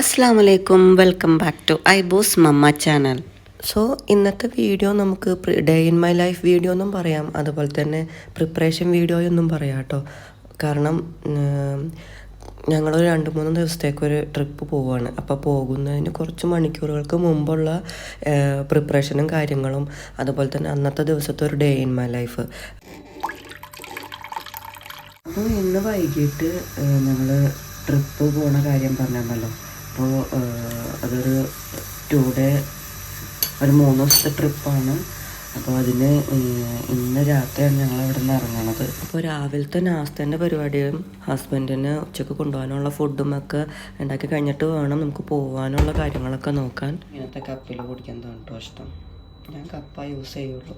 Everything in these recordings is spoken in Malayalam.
അസ്സാം വലൈക്കും welcome back to I boss mama channel so ഇന്നത്തെ വീഡിയോ നമുക്ക് day in my life video എന്നും പറയാം. അതുപോലെ തന്നെ പ്രിപ്പറേഷൻ വീഡിയോ എന്നും പറയാം കേട്ടോ. കാരണം ഞങ്ങളൊരു രണ്ട് മൂന്ന് ദിവസത്തേക്ക് ഒരു ട്രിപ്പ് പോവുകയാണ് അപ്പോൾ പോകുന്നതിന് കുറച്ച് മണിക്കൂറുകൾക്ക് മുമ്പുള്ള പ്രിപ്പറേഷനും കാര്യങ്ങളും അതുപോലെ തന്നെ അന്നത്തെ ദിവസത്തെ ഒരു ഡേ ഇൻ മൈ ലൈഫ് അപ്പോൾ ഇന്ന് വൈകിട്ട് ഞങ്ങൾ ട്രിപ്പ് പോണ കാര്യം പറഞ്ഞല്ലോ അപ്പോൾ അതൊരു ടു ഡേ ഒരു മൂന്ന് ദിവസത്തെ ട്രിപ്പാണ് അപ്പോൾ അതിന് ഇന്ന് രാത്രിയാണ് ഞങ്ങൾ ഇവിടെ നിന്ന് ഇറങ്ങണത്. അപ്പോൾ രാവിലത്തെ നാസ്തേന്റെ പരിപാടിയും ഹസ്ബൻഡിന് ഉച്ചയ്ക്ക് കൊണ്ടുപോകാനുള്ള ഫുഡും ഒക്കെ ഉണ്ടാക്കി കഴിഞ്ഞിട്ട് വേണം നമുക്ക് പോകാനുള്ള കാര്യങ്ങളൊക്കെ നോക്കാൻ. ഇങ്ങനത്തെ കപ്പിൽ കുടിക്കാൻ തോന്നിട്ടോ ഇഷ്ടം. ഞാൻ കപ്പ യൂസ് ചെയ്യുള്ളൂ.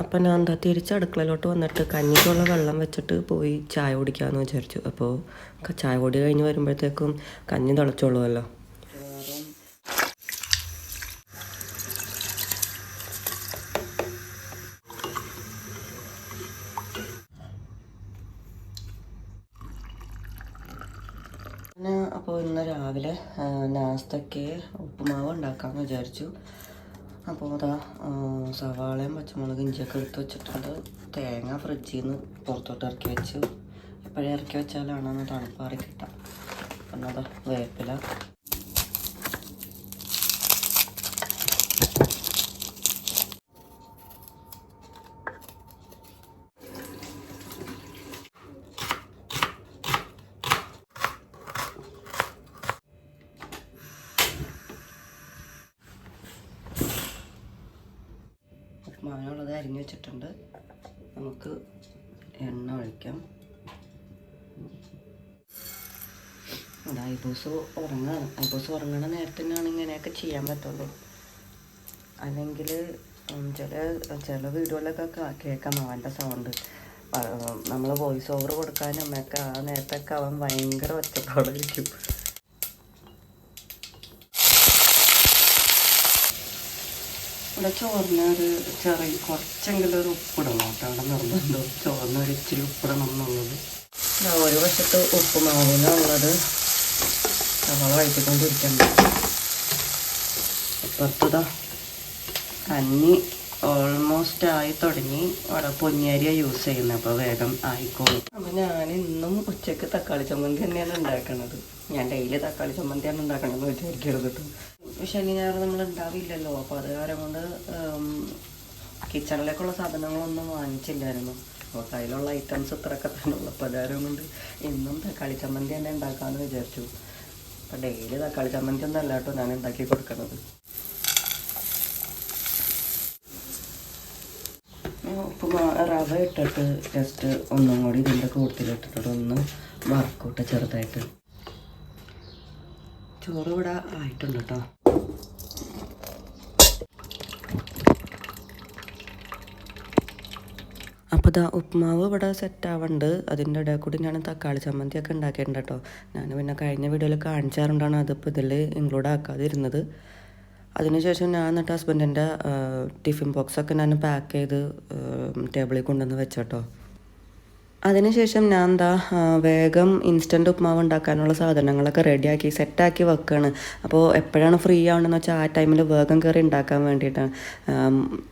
അപ്പം ഞാൻ എന്താ തിരിച്ച് അടുക്കളയിലോട്ട് വന്നിട്ട് കഞ്ഞിക്കുള്ള വെള്ളം വെച്ചിട്ട് പോയി ചായ കുടിക്കാമെന്ന് വിചാരിച്ചു. അപ്പോൾ ചായ കുടി കഴിഞ്ഞ് വരുമ്പോഴത്തേക്കും കഞ്ഞി തിളച്ചോളുമല്ലോ അപ്പോൾ ഇന്ന് രാവിലെ നാസ്തക്ക് ഉപ്പുമാവ് ഉണ്ടാക്കാമെന്ന് വിചാരിച്ചു. അപ്പോൾ അതാ സവാളയും പച്ചമുളകും ഇഞ്ചിയൊക്കെ എടുത്ത് വെച്ചിട്ടുണ്ട്. തേങ്ങ ഫ്രിഡ്ജിൽ നിന്ന് പുറത്തോട്ട് ഇറക്കി വെച്ചു. എപ്പോഴും ഇറക്കി വെച്ചാലാണ് തണുപ്പാറി കിട്ടുക. പിന്നെ അതാ വേപ്പില. അരിഞ്ഞു വെച്ചിട്ടുണ്ട്. നമുക്ക് എണ്ണ ഒഴിക്കാം. ഐബൂസ് ഉറങ്ങാണ്. ഐബൂസ് ഉറങ്ങണ നേരത്തിനാണ് ഇങ്ങനെയൊക്കെ ചെയ്യാൻ പറ്റുള്ളൂ. അല്ലെങ്കിൽ ചില ചില വീഡിയോയിലൊക്കെ കേൾക്കാം അവന്റെ സൗണ്ട്. നമ്മൾ വോയിസ് ഓവർ കൊടുക്കാനും ഒക്കെ ആ നേരത്തൊക്കെ അവൻ ഭയങ്കര ഒച്ചപ്പാടായിരിക്കും. ഇവിടെ ചോറിന് ഒരു ചെറിയ കുറച്ചെങ്കിലും ഒരു ഉപ്പിടണം കേട്ടോ. അവിടെ നിർബന്ധം. ചോറിന് ഒരു ഇച്ചിരി ഉപ്പിടണം എന്നുള്ളത്. ഒരു വശത്ത് ഉപ്പ് മാവിനുള്ളത് സവാള വഴറ്റിക്കൊണ്ടിരിക്കണം ഇപ്പുറത്തതാ കഞ്ഞി ഓൾമോസ്റ്റ് ആയി തുടങ്ങി. അവിടെ പൊന്നിയരിയ യൂസ് ചെയ്യുന്നത് അപ്പോൾ വേഗം ആയിക്കോളും. അപ്പോൾ ഞാൻ ഇന്നും ഉച്ചയ്ക്ക് തക്കാളി ചമ്മന്തി തന്നെയാണ് ഉണ്ടാക്കണത്. ഞാൻ ഡെയിലി തക്കാളി ചമ്മന്തിയാണ് ഉണ്ടാക്കണമെന്ന് വിചാരിക്കരുത് കേട്ടോ. ശനി ഞായർ നമ്മൾ ഉണ്ടാവില്ലല്ലോ. അപ്പോൾ അത് കാരണം കൊണ്ട് കിച്ചണിലേക്കുള്ള സാധനങ്ങളൊന്നും വാങ്ങിച്ചില്ലായിരുന്നു. അപ്പോൾ കയ്യിലുള്ള ഐറ്റംസ് ഇത്രയൊക്കെ തന്നെ ഉള്ളൂ. അപ്പോൾ അതുകാരം കൊണ്ട് ഇന്നും തക്കാളി ചമ്മന്തി തന്നെ ഉണ്ടാക്കാമെന്ന് വിചാരിച്ചു. അപ്പോൾ ഡെയിലി തക്കാളി ചമ്മന്തി ഒന്നും അല്ല കേട്ടോ ഞാൻ ഉണ്ടാക്കി കൊടുക്കുന്നത്. ഉപ്പ് റവ ഇട്ടിട്ട് ജസ്റ്റ് ഒന്നും കൂടി ഇതിന്റെ കൂട്ടത്തിലിട്ടിട്ട് ഒന്ന് വർക്കൗട്ട് ചെറുതായിട്ട് ചോറ് ഇവിടെ ആയിട്ടുണ്ട് കേട്ടോ അപ്പോൾ ഇതാ ഉപ്മാവ് ഇവിടെ സെറ്റ് അതിന്റെ ഇടയിൽ കൂടി ഞാൻ തക്കാളി ചമ്മന്തിയൊക്കെ ഉണ്ടാക്കിയിട്ടുണ്ട് കേട്ടോ ഞാൻ പിന്നെ കഴിഞ്ഞ വീഡിയോയിൽ കാണിച്ചാറുണ്ടാണ് അതിപ്പോൾ ഇതിൽ ഇൻക്ലൂഡ് ആക്കാതിരുന്നത്. അതിനുശേഷം ഞാൻ എന്നിട്ട് ഹസ്ബൻഡിന്റെ ടിഫിൻ ബോക്സൊക്കെ ഞാൻ പാക്ക് ചെയ്ത് ടേബിളിൽ കൊണ്ടുവന്ന് വെച്ചോട്ടോ. അതിനുശേഷം ഞാൻ എന്താ വേഗം ഇൻസ്റ്റന്റ് ഉപ്മാവ് ഉണ്ടാക്കാനുള്ള സാധനങ്ങളൊക്കെ റെഡിയാക്കി സെറ്റാക്കി വെക്കുകയാണ് അപ്പോൾ എപ്പോഴാണ് ഫ്രീ ആവണമെന്ന് വെച്ചാൽ ആ ടൈമിൽ വേഗം കയറി ഉണ്ടാക്കാൻ വേണ്ടിയിട്ടാണ്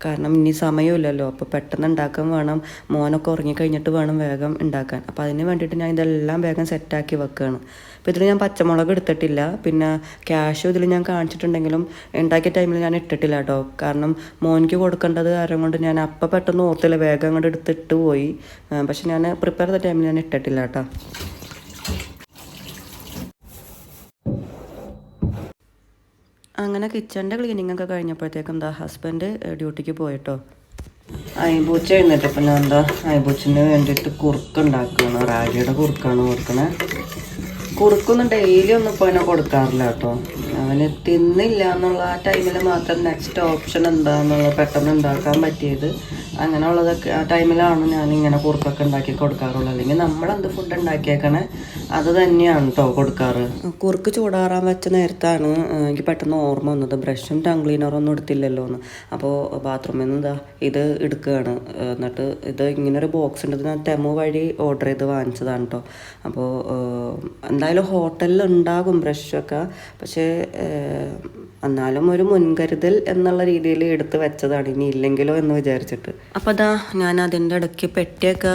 കാരണം ഇനി സമയമില്ലല്ലോ. അപ്പോൾ പെട്ടെന്ന് ഉണ്ടാക്കാൻ വേണം. മോനൊക്കെ ഉറങ്ങിക്കഴിഞ്ഞിട്ട് വേണം വേഗം ഉണ്ടാക്കാൻ. അപ്പോൾ അതിന് വേണ്ടിയിട്ട് ഞാൻ ഇതെല്ലാം വേഗം സെറ്റാക്കി വെക്കുകയാണ് അപ്പോൾ ഇതിൽ ഞാൻ പച്ചമുളക് എടുത്തിട്ടില്ല. പിന്നെ ക്യാഷും ഇതിൽ ഞാൻ കാണിച്ചിട്ടുണ്ടെങ്കിലും ഉണ്ടാക്കിയ ടൈമിൽ ഞാൻ ഇട്ടിട്ടില്ല കേട്ടോ കാരണം മോനിക്ക് കൊടുക്കേണ്ടത് കാരണം കൊണ്ട് ഞാൻ അപ്പം പെട്ടെന്ന് ഓർത്തില്ല. വേഗം അങ്ങോട്ട് എടുത്തിട്ട് പോയി. പക്ഷെ ഞാൻ പ്രിപ്പയർ ചെയ്ത ടൈമിൽ ഞാൻ ഇട്ടിട്ടില്ല കേട്ടോ. അങ്ങനെ കിച്ചണിന്റെ ക്ലീനിങ് ഒക്കെ കഴിഞ്ഞപ്പോഴത്തേക്കും എന്താ ഹസ്ബൻഡ് ഡ്യൂട്ടിക്ക് പോയിട്ടോ. അയമ്പൂച്ച എഴുന്നേറ്റപ്പം ഞാൻ എന്താ അയമ്പൂച്ചിന് വേണ്ടിയിട്ട് കുറുക്ക് ഉണ്ടാക്കുകയാണ്. റാഗിയുടെ കുറുക്കാണ് കൊടുക്കണേ. കുറുക്കൊന്നും ഡെയിലി ഒന്നും ഇപ്പോൾ അവനെ കൊടുക്കാറില്ല കേട്ടോ. അവന് തിന്നില്ല എന്നുള്ള ആ ടൈമിൽ മാത്രം നെക്സ്റ്റ് ഓപ്ഷൻ എന്താണെന്നുള്ള പെട്ടെന്ന് ഉണ്ടാക്കാൻ പറ്റിയത്. അങ്ങനെയുള്ളതൊക്കെ ആ ടൈമിലാണ് ഞാൻ ഇങ്ങനെ കുറുക്കൊക്കെ ഉണ്ടാക്കി കൊടുക്കാറുള്ളത് അല്ലെങ്കിൽ നമ്മൾ എന്ത് ഫുഡ് ഉണ്ടാക്കിയേക്കണേ അത് തന്നെയാണ് കേട്ടോ കൊടുക്കാറ്. കുറുക്ക് ചൂടാറാൻ വെച്ച നേരത്താണ് എനിക്ക് പെട്ടെന്ന് ഓർമ്മ വന്നത്. ബ്രഷും ടങ് ക്ലീനറും ഒന്നും എടുത്തില്ലല്ലോ എന്ന് അപ്പോൾ ബാത്റൂമിൽ നിന്ന് ഇതാ ഇത് എടുക്കുകയാണ് എന്നിട്ട് ഇത് ഇങ്ങനെ ഒരു ബോക്സ് ഉണ്ട് ഞാൻ തെമു വഴി ഓർഡർ ചെയ്ത് വാങ്ങിച്ചതാണ് കേട്ടോ അപ്പോൾ എന്തായാലും ഹോട്ടലിൽ ഉണ്ടാകും ബ്രഷൊക്കെ പക്ഷേ എന്നാലും ഒരു മുൻകരുതൽ എന്നുള്ള രീതിയിൽ എടുത്ത് വെച്ചതാണ്. ഇനി ഇല്ലെങ്കിലോ എന്ന് വിചാരിച്ചിട്ട്. അപ്പോൾ അതാ ഞാൻ അതിന്റെ ഇടയ്ക്ക് പെട്ടിയൊക്കെ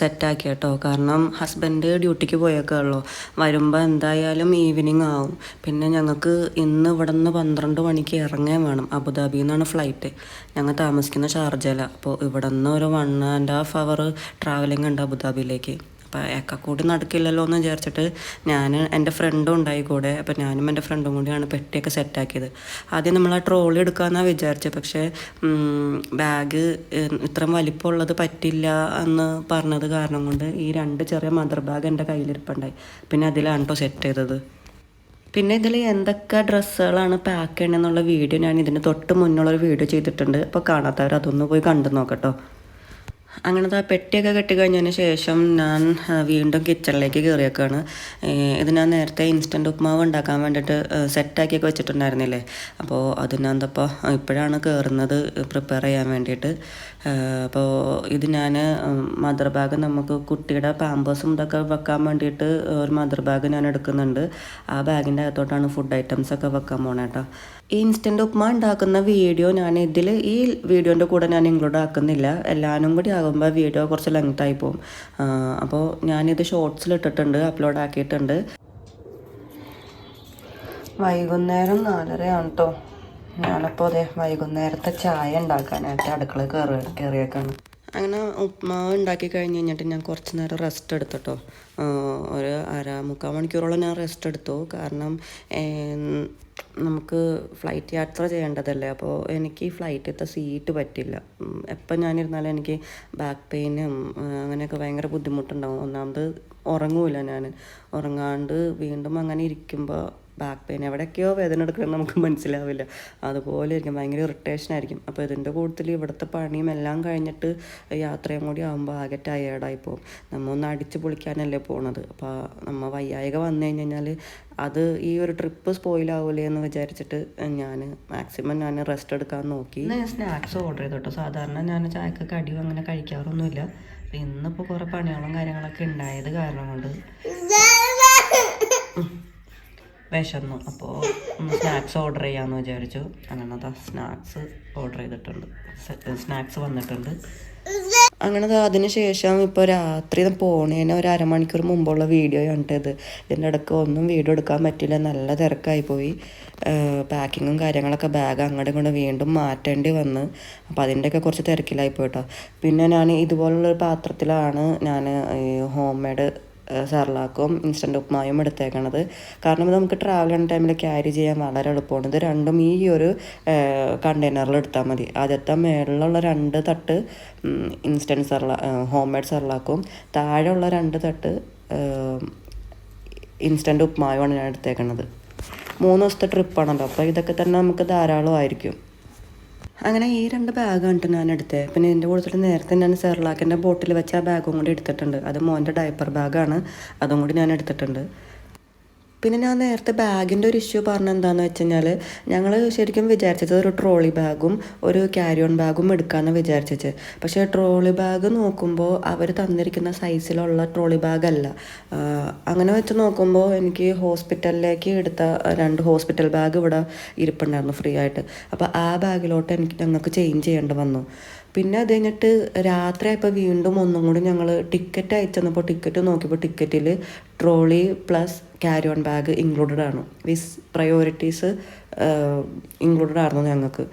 സെറ്റാക്കി കേട്ടോ. കാരണം ഹസ്ബൻഡ് ഡ്യൂട്ടിക്ക് പോയേക്കാണല്ലോ വരുമ്പോൾ എന്തായാലും ഈവനിങ് ആവും. പിന്നെ ഞങ്ങൾക്ക് ഇന്ന് ഇവിടെ നിന്ന് പന്ത്രണ്ട് മണിക്ക് ഇറങ്ങാൻ വേണം. അബുദാബിയിൽ നിന്നാണ് ഫ്ലൈറ്റ് ഞങ്ങൾ താമസിക്കുന്ന ഷാർജല അപ്പോൾ ഇവിടെ നിന്ന് ഒരു one and half hour travelling ഉണ്ട് അബുദാബിയിലേക്ക്. അപ്പോൾ ഒക്കെ നടക്കില്ലല്ലോ എന്ന് വിചാരിച്ചിട്ട് ഞാൻ എന്റെ ഫ്രണ്ടും ഉണ്ടായി കൂടെ. അപ്പോൾ ഞാനും എന്റെ ഫ്രണ്ടും കൂടിയാണ് പെട്ടിയൊക്കെ സെറ്റാക്കിയത് ആദ്യം നമ്മൾ ആ ട്രോളി എടുക്കാമെന്നാണ് വിചാരിച്ചത് പക്ഷേ ബാഗ് ഇത്രയും വലിപ്പമുള്ളത് പറ്റില്ല എന്ന് പറഞ്ഞത് കാരണം കൊണ്ട് ഈ രണ്ട് ചെറിയ മദർ ബാഗ് എന്റെ കയ്യിലിരിപ്പുണ്ടായി പിന്നെ അതിലാണ് കേട്ടോ സെറ്റ് ചെയ്തത്. പിന്നെ ഇതിൽ എന്തൊക്കെ ഡ്രസ്സുകളാണ് പാക്ക് ചെയ്യണമെന്നുള്ള വീഡിയോ ഞാൻ ഇതിന് തൊട്ട് മുന്നുള്ളൊരു വീഡിയോ ചെയ്തിട്ടുണ്ട്. അപ്പോൾ കാണാത്തവർ അതൊന്ന് പോയി കണ്ടു നോക്കട്ടോ അങ്ങനത്തെ പെട്ടിയൊക്കെ കെട്ടിക്കഴിഞ്ഞതിന് ശേഷം ഞാൻ വീണ്ടും കിച്ചണിലേക്ക് കയറിയേക്കാണ് ഇത് ഞാൻ നേരത്തെ ഇൻസ്റ്റന്റ് ഉപ്മാവ് ഉണ്ടാക്കാൻ വേണ്ടിയിട്ട് സെറ്റാക്കിയൊക്കെ വെച്ചിട്ടുണ്ടായിരുന്നില്ലേ? അപ്പോൾ അത് ഞാൻ എന്തപ്പോൾ ഇപ്പോഴാണ് കയറുന്നത് പ്രിപ്പയർ ചെയ്യാൻ വേണ്ടിയിട്ട്. അപ്പോൾ ഇത് ഞാൻ മദർ ബാഗ് നമുക്ക് കുട്ടിയുടെ പാമ്പേഴ്സും ഇതൊക്കെ വെക്കാൻ വേണ്ടിയിട്ട് ഒരു മദർ ബാഗ് ഞാൻ എടുക്കുന്നുണ്ട്. ആ ബാഗിന്റെ അകത്തോട്ടാണ് ഫുഡ് ഐറ്റംസ് ഒക്കെ വെക്കാൻ പോണേട്ടോ ഈ ഇൻസ്റ്റന്റ് ഉപ്മാ ഉണ്ടാക്കുന്ന വീഡിയോ ഞാൻ ഇതിൽ ഈ വീഡിയോന്റെ കൂടെ ഞാൻ ഇൻക്ലൂഡ് ആക്കുന്നില്ല. എല്ലാവരും കൂടി ആകുമ്പോൾ വീഡിയോ കുറച്ച് ലെങ്ത് ആയി പോകും അപ്പോൾ ഞാനിത് ഷോർട്സിൽ ഇട്ടിട്ടുണ്ട് അപ്ലോഡ് ആക്കിയിട്ടുണ്ട്. വൈകുന്നേരം നാലരയാണ് കേട്ടോ ഞാനപ്പോൾ അതെ വൈകുന്നേരത്തെ ചായ ഉണ്ടാക്കാനായിട്ട് അടുക്കള കയറി കയറിയേക്കാണ് അങ്ങനെ ഉപ്മാവ് ഉണ്ടാക്കി കഴിഞ്ഞ് കഴിഞ്ഞിട്ട് ഞാൻ കുറച്ച് നേരം റെസ്റ്റ് എടുത്തിട്ടോ. ഒരു അര മുക്കാൽ മണിക്കൂറോളം ഞാൻ റെസ്റ്റ് എടുത്തു. കാരണം നമുക്ക് ഫ്ലൈറ്റ് യാത്ര ചെയ്യേണ്ടതല്ലേ? അപ്പോൾ എനിക്ക് ഈ ഫ്ലൈറ്റിലത്തെ സീറ്റ് പറ്റില്ല. എപ്പം ഞാനിരുന്നാലും എനിക്ക് ബാക്ക് പെയിനും അങ്ങനെയൊക്കെ ഭയങ്കര ബുദ്ധിമുട്ടുണ്ടാവും. ഒന്നാമത് ഉറങ്ങൂല ഞാൻ ഉറങ്ങാണ്ട് വീണ്ടും അങ്ങനെ ഇരിക്കുമ്പോൾ ബാക്ക് പെയിൻ എവിടെയൊക്കെയോ വേദന എടുക്കണം നമുക്ക് മനസ്സിലാവില്ല. അതുപോലെ ആയിരിക്കും ഭയങ്കര ഇറിറ്റേഷൻ ആയിരിക്കും. അപ്പോൾ ഇതിന്റെ കൂട്ടത്തിൽ ഇവിടുത്തെ പണിയും എല്ലാം കഴിഞ്ഞിട്ട് യാത്രയും കൂടി ആകുമ്പോൾ ആകെ ടയേർഡായി പോകും. നമ്മൾ ഒന്ന് അടിച്ച് പൊളിക്കാനല്ലേ പോണത്. അപ്പോൾ നമ്മൾ വയ്യായിക വന്നു കഴിഞ്ഞ് കഴിഞ്ഞാൽ അത് ഈ ഒരു ട്രിപ്പ് സ്പോയിലാവൂലേ എന്ന് വിചാരിച്ചിട്ട് ഞാൻ മാക്സിമം ഞാൻ റെസ്റ്റ് എടുക്കാൻ നോക്കി. ഞാൻ സ്നാക്സ് ഓർഡർ ചെയ്തു കേട്ടോ സാധാരണ ഞാൻ ചായക്കൊക്കെ കടിയും അങ്ങനെ കഴിക്കാറൊന്നുമില്ല. ഇന്നിപ്പോൾ കുറേ പണികളും കാര്യങ്ങളൊക്കെ ഉണ്ടായത് കാരണം കൊണ്ട്. വിശന്നു. അപ്പോൾ സ്നാക്സ് ഓർഡർ ചെയ്യാമെന്ന് വിചാരിച്ചു. അങ്ങനെ അതാ സ്നാക്സ് ഓർഡർ ചെയ്തിട്ടുണ്ട്. സ്നാക്സ് വന്നിട്ടുണ്ട്. അങ്ങനെ അതിന് ശേഷം ഇപ്പോൾ രാത്രി പോണേന് ഒരു അരമണിക്കൂർ മുമ്പുള്ള വീഡിയോ കണ്ടത്. ഇതിന്റെ ഇടയ്ക്ക് ഒന്നും വീഡിയോ എടുക്കാൻ പറ്റില്ല. നല്ല തിരക്കായി പോയി. പാക്കിങ്ങും കാര്യങ്ങളൊക്കെ ബാഗ് അങ്ങോട്ടും ഇങ്ങോട്ട് വീണ്ടും മാറ്റേണ്ടി വന്ന്. അപ്പോൾ അതിന്റെയൊക്കെ കുറച്ച് തിരക്കിലായി പോയിട്ടോ പിന്നെ ഞാൻ ഇതുപോലുള്ളൊരു പാത്രത്തിലാണ് ഞാൻ ഹോം മെയ്ഡ് സെർലാക്കും ഇൻസ്റ്റന്റ് ഉപ്മായും എടുത്തേക്കണത്. കാരണം ഇത് നമുക്ക് ട്രാവൽ ചെയ്യുന്ന ടൈമിൽ ക്യാരി ചെയ്യാൻ വളരെ എളുപ്പമാണ്. ഇത് രണ്ടും ഈ ഒരു കണ്ടെയ്നറിൽ എടുത്താൽ മതി. ആദ്യത്തെ മേളിലുള്ള രണ്ട് തട്ട് ഇൻസ്റ്റന്റ് സർലാ ഹോം മെയ്ഡ് സെർലാക്കും. താഴെയുള്ള രണ്ട് തട്ട് ഇൻസ്റ്റന്റ് ഉപ്മായുമാണ് ഞാൻ എടുത്തേക്കണത്. മൂന്ന് ദിവസത്തെ ട്രിപ്പാണല്ലോ അപ്പോൾ ഇതൊക്കെ തന്നെ നമുക്ക് ധാരാളമായിരിക്കും. അങ്ങനെ ഈ രണ്ട് ബാഗാണ് ട്ടോ ഞാൻ എടുത്തത് പിന്നെ എന്റെ കൂട്ടത്തിൽ നേരത്തെ ഞാൻ സെർലാക്കിന്റെ ബോട്ടിൽ വെച്ച ആ ബാഗും കൂടി എടുത്തിട്ടുണ്ട്. അത് മോന്റെ ഡയപ്പർ ബാഗാണ് അതും കൂടി ഞാൻ എടുത്തിട്ടുണ്ട് പിന്നെ ഞാൻ നേരത്തെ ബാഗിന്റെ ഒരു ഇഷ്യൂ പറഞ്ഞ എന്താണെന്ന് വെച്ച് കഴിഞ്ഞാൽ ഞങ്ങൾ ശരിക്കും വിചാരിച്ചത് ഒരു ട്രോളി ബാഗും ഒരു ക്യാരി ഓൺ ബാഗും എടുക്കാമെന്ന് വിചാരിച്ചത് പക്ഷേ ട്രോളി ബാഗ് നോക്കുമ്പോൾ അവർ തന്നിരിക്കുന്ന സൈസിലുള്ള ട്രോളി ബാഗല്ല. അങ്ങനെ വെച്ച് നോക്കുമ്പോൾ എനിക്ക് ഹോസ്പിറ്റലിലേക്ക് എടുത്ത രണ്ട് ഹോസ്പിറ്റൽ ബാഗ് ഇവിടെ ഇരിപ്പുണ്ടായിരുന്നു ഫ്രീ ആയിട്ട്. അപ്പോൾ ആ ബാഗിലോട്ട് എനിക്ക് ഞങ്ങൾക്ക് ചേഞ്ച് ചെയ്യേണ്ടി വന്നു. പിന്നെ അത് കഴിഞ്ഞിട്ട് രാത്രിയായപ്പോൾ വീണ്ടും ഒന്നും കൂടി ഞങ്ങൾ ടിക്കറ്റ് അയച്ചെന്നപ്പോൾ ടിക്കറ്റ് നോക്കിയപ്പോൾ ടിക്കറ്റിൽ trolley plus carry on bag included ആണ്. വിസ് പ്രയോറിറ്റീസ് ഇൻക്ലൂഡഡ് ആയിരുന്നു ഞങ്ങൾക്ക്.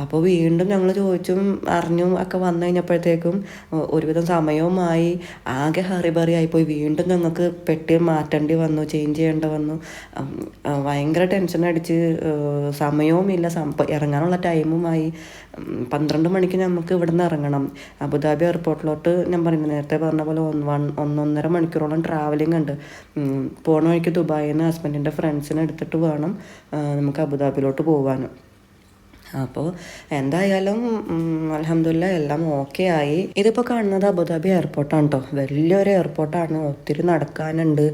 അപ്പോൾ വീണ്ടും ഞങ്ങൾ ചോദിച്ചും അറിഞ്ഞും ഒക്കെ വന്നു കഴിഞ്ഞപ്പോഴത്തേക്കും ഒരുവിധം സമയവുമായി ആകെ ഹറിബറി ആയിപ്പോയി. വീണ്ടും ഞങ്ങൾക്ക് പെട്ടി മാറ്റേണ്ടി വന്നു ചേഞ്ച് ചെയ്യേണ്ട വന്നു. ഭയങ്കര ടെൻഷൻ അടിച്ച് സമയവുമില്ല. ഇറങ്ങാനുള്ള ടൈമുമായി പന്ത്രണ്ട് മണിക്ക് നമുക്ക് ഇവിടെ നിന്ന് ഇറങ്ങണം. അബുദാബി എയർപോർട്ടിലോട്ട് ഞാൻ പറയുന്നത് നേരത്തെ പറഞ്ഞ പോലെ ഒന്ന് വൺ ഒന്നൊന്നര മണിക്കൂറോളം ട്രാവലിംഗ് ഉണ്ട്. പോണ വഴിക്ക് ദുബായിൽ നിന്ന് ഹസ്ബൻഡിന്റെ ഫ്രണ്ട്സിനെ എടുത്തിട്ട് വേണം നമുക്ക് നമുക്ക് അബുദാബിയിലോട്ട് പോകാനും അപ്പോൾ എന്തായാലും അലഹമില്ല എല്ലാം ഓക്കെ ആയി. ഇതിപ്പോൾ കാണുന്നത് അബുദാബി എയർപോർട്ടാണ് കേട്ടോ വലിയൊരു എയർപോർട്ടാണ് ഒത്തിരി നടക്കാനുണ്ട്.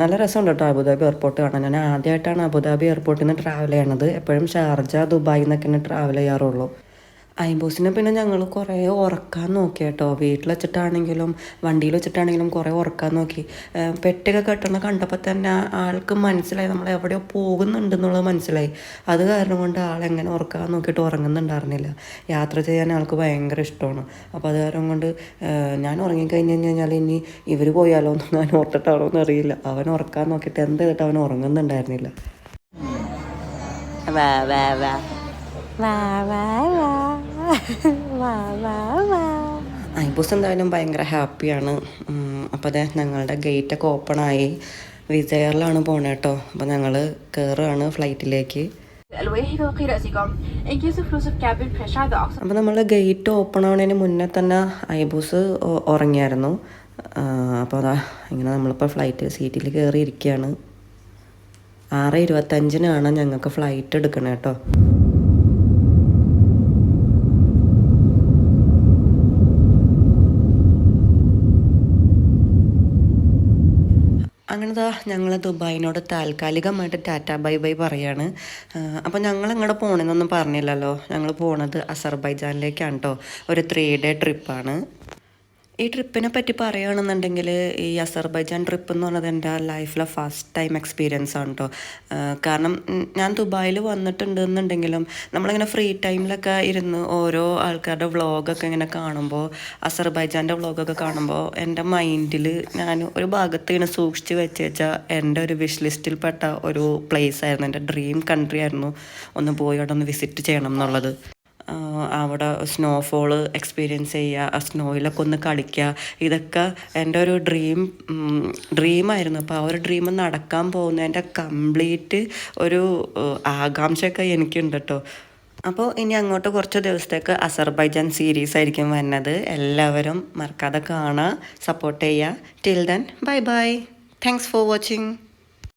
നല്ല രസമുണ്ട് കേട്ടോ അബുദാബി എയർപോർട്ട് കാണാൻ. ഞാൻ ആദ്യമായിട്ടാണ് അബുദാബി എയർപോർട്ടിൽ നിന്ന് ട്രാവൽ ചെയ്യണത്. എപ്പോഴും ഷാർജ ദുബായിൽ ട്രാവൽ ചെയ്യാറുള്ളൂ. അയംബോസിനെ പിന്നെ ഞങ്ങൾ കുറേ ഉറക്കാൻ നോക്കി കേട്ടോ. വീട്ടിൽ വെച്ചിട്ടാണെങ്കിലും വണ്ടിയിൽ വെച്ചിട്ടാണെങ്കിലും കുറേ ഉറക്കാൻ നോക്കി. പെട്ടൊക്കെ കെട്ടണ കണ്ടപ്പോൾ തന്നെ ആൾക്ക് മനസ്സിലായി നമ്മൾ എവിടെയോ പോകുന്നുണ്ടെന്നുള്ളത് മനസ്സിലായി. അത് കാരണം കൊണ്ട് ആളെങ്ങനെ ഉറക്കാൻ നോക്കിയിട്ട് ഉറങ്ങുന്നുണ്ടായിരുന്നില്ല. യാത്ര ചെയ്യാൻ ആൾക്ക് ഭയങ്കര ഇഷ്ടമാണ്. അപ്പോൾ അത് കാരണം കൊണ്ട് ഞാൻ ഉറങ്ങിക്കഴിഞ്ഞ് കഴിഞ്ഞാൽ ഇനി ഇവർ പോയാലോ എന്ന് ഞാൻ ഓർത്തിട്ടാണോ എന്നറിയില്ല അവൻ ഉറക്കാൻ നോക്കിയിട്ട് എന്ത് ചെയ്തിട്ട് അവൻ ഉറങ്ങുന്നുണ്ടായിരുന്നില്ല. വാ വാ വാ. വാ വാ വാ. ഐബൂസ് എന്തായാലും ഭയങ്കര ഹാപ്പിയാണ് അപ്പോൾ അതെ ഞങ്ങളുടെ ഗേറ്റൊക്കെ ഓപ്പൺ ആയി. വിസ പോണേ കേട്ടോ അപ്പോൾ ഞങ്ങൾ കയറുകയാണ് ഫ്ലൈറ്റിലേക്ക് അപ്പോൾ നമ്മൾ ഗേറ്റ് ഓപ്പൺ ആവുന്നതിന് മുന്നേ തന്നെ ഐബൂസ് ഉറങ്ങിയായിരുന്നു അപ്പോൾ അതാ ഇങ്ങനെ നമ്മളിപ്പോൾ ഫ്ലൈറ്റ് സീറ്റിൽ കയറി ഇരിക്കുകയാണ് ആറ് ഇരുപത്തഞ്ചിനാണ് ഞങ്ങൾക്ക് ഫ്ലൈറ്റ് എടുക്കണേ കേട്ടോ അങ്ങനെതാ ഞങ്ങൾ ദുബായിനോട് താൽക്കാലികമായിട്ട് ടാറ്റ ബൈ ബൈ പറയാണ്. അപ്പോൾ ഞങ്ങൾ ഇങ്ങോട്ട് പോകണമെന്നൊന്നും പറഞ്ഞില്ലല്ലോ. ഞങ്ങൾ പോണത് അസർബൈജാനിലേക്കാണ് കേട്ടോ ഒരു ത്രീ ഡേ ട്രിപ്പാണ് ഈ ട്രിപ്പിനെ പറ്റി പറയുകയാണെന്നുണ്ടെങ്കിൽ ഈ അസർബൈജാൻ ട്രിപ്പ് എന്ന് പറഞ്ഞത് എന്റെ ലൈഫിലെ ഫസ്റ്റ് ടൈം എക്സ്പീരിയൻസ് ആണ് കേട്ടോ കാരണം ഞാൻ ദുബായിൽ വന്നിട്ടുണ്ട് എന്നുണ്ടെങ്കിലും നമ്മളിങ്ങനെ ഫ്രീ ടൈമിലൊക്കെ ഇരുന്ന് ഓരോ ആൾക്കാരുടെ വ്ളോഗൊക്കെ ഇങ്ങനെ കാണുമ്പോൾ അസർബൈജാന്റെ വ്ളോഗൊക്കെ കാണുമ്പോൾ എന്റെ മൈൻഡിൽ ഞാൻ ഒരു ഭാഗത്ത് ഇങ്ങനെ സൂക്ഷിച്ച് വെച്ച് വെച്ചാൽ എന്റെ ഒരു വിഷ് ലിസ്റ്റിൽപ്പെട്ട ഒരു പ്ലേസ് ആയിരുന്നു. എന്റെ ഡ്രീം കൺട്രി ആയിരുന്നു ഒന്ന് പോയി അവിടെ ഒന്ന് വിസിറ്റ് ചെയ്യണം എന്നുള്ളത്. അവിടെ സ്നോഫോൾ എക്സ്പീരിയൻസ് ചെയ്യുക ആ സ്നോയിലൊക്കെ ഒന്ന് കളിക്കുക. ഇതൊക്കെ എന്റെ ഒരു ഡ്രീം ഡ്രീമായിരുന്നു അപ്പോൾ ആ ഒരു ഡ്രീം നടക്കാൻ പോകുന്നതിന്റെ കംപ്ലീറ്റ് ഒരു ആകാംക്ഷയൊക്കെ എനിക്കുണ്ട് കേട്ടോ അപ്പോൾ ഇനി അങ്ങോട്ട് കുറച്ച് ദിവസത്തേക്ക് അസർബൈജാൻ സീരീസ് ആയിരിക്കും വരുന്നത് എല്ലാവരും മറക്കാതെ കാണുക സപ്പോർട്ട് ചെയ്യുക. Till then bye bye thanks for watching